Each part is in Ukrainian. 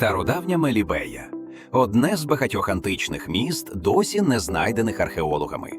Стародавня Мелібея одне з багатьох античних міст, досі не знайдених археологами.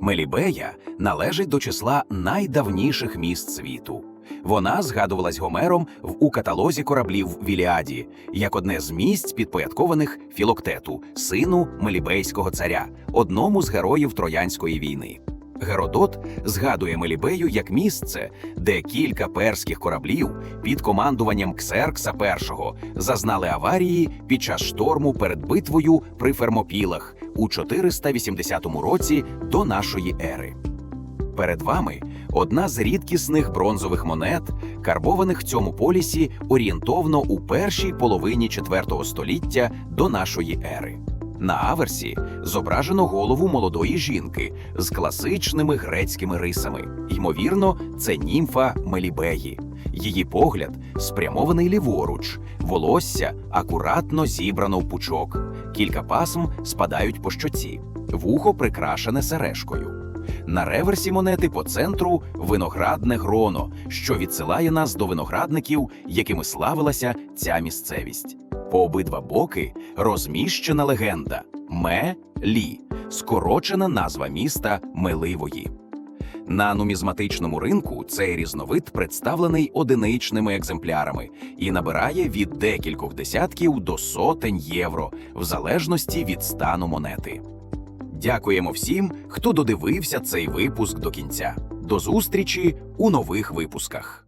Мелібея належить до числа найдавніших міст світу. Вона згадувалась Гомером в у каталозі кораблів в Іліаді як одне з місць, підпорядкованих Філоктету, сину Мелібейського царя, одному з героїв Троянської війни. Геродот згадує Мелібею як місце, де кілька перських кораблів під командуванням Ксеркса І зазнали аварії під час шторму перед битвою при Фермопілах у 480 році до нашої ери. Перед вами одна з рідкісних бронзових монет, карбованих в цьому полісі орієнтовно у першій половині IV століття до нашої ери. На аверсі зображено голову молодої жінки з класичними грецькими рисами. Ймовірно, це німфа Мелібеї. Її погляд спрямований ліворуч, волосся акуратно зібрано в пучок. Кілька пасм спадають по щоці, вухо прикрашене сережкою. На реверсі монети по центру виноградне гроно, що відсилає нас до виноградників, якими славилася ця місцевість. По обидва боки розміщена легенда Ме-Лі, скорочена назва міста Меливої. На нумізматичному ринку цей різновид представлений одиничними екземплярами і набирає від декількох десятків до сотень євро, в залежності від стану монети. Дякуємо всім, хто додивився цей випуск до кінця. До зустрічі у нових випусках.